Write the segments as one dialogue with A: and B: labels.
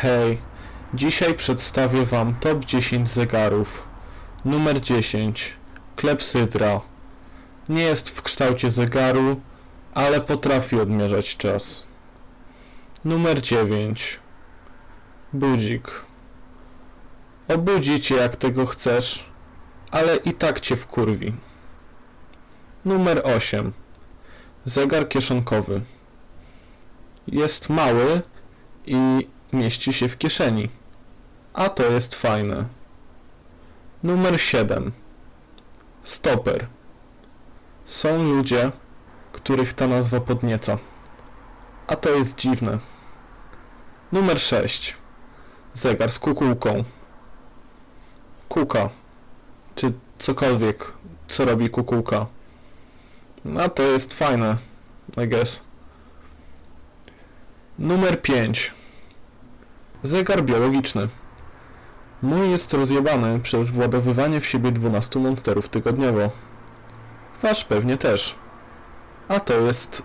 A: Hej, dzisiaj przedstawię Wam top 10 zegarów. Numer 10. Klepsydra. Nie jest w kształcie zegaru, ale potrafi odmierzać czas. Numer 9. Budzik. Obudzi cię jak tego chcesz, ale i tak cię wkurwi. Numer 8. Zegar kieszonkowy. Jest mały i mieści się w kieszeni. A to jest fajne. Numer 7. Stoper. Są ludzie, których ta nazwa podnieca. A to jest dziwne. Numer 6. Zegar z kukułką. Kuka. Czy cokolwiek, co robi kukułka. A to jest fajne, I guess. Numer 5. Zegar biologiczny. Mój jest rozjebany przez władowywanie w siebie 12 monsterów tygodniowo. Wasz pewnie też. A to jest...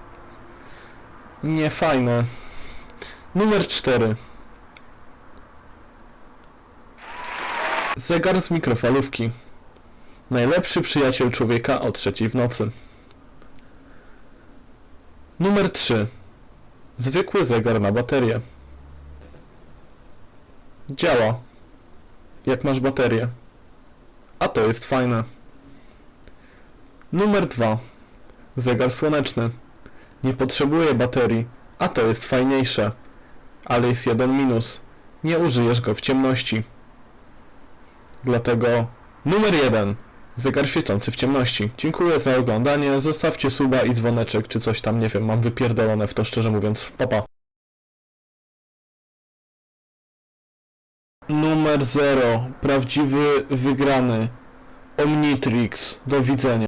A: niefajne. Numer 4. Zegar z mikrofalówki. Najlepszy przyjaciel człowieka o trzeciej w nocy. Numer 3. Zwykły zegar na baterię. Działa. Jak masz baterię. A to jest fajne. Numer 2. Zegar słoneczny. Nie potrzebuje baterii, a to jest fajniejsze. Ale jest jeden minus. Nie użyjesz go w ciemności. Dlatego numer 1. Zegar świecący w ciemności. Dziękuję za oglądanie. Zostawcie suba i dzwoneczek, czy coś tam, nie wiem, mam wypierdolone w to szczerze mówiąc. Papa. Numer 0. Prawdziwy wygrany. Omnitrix. Do widzenia.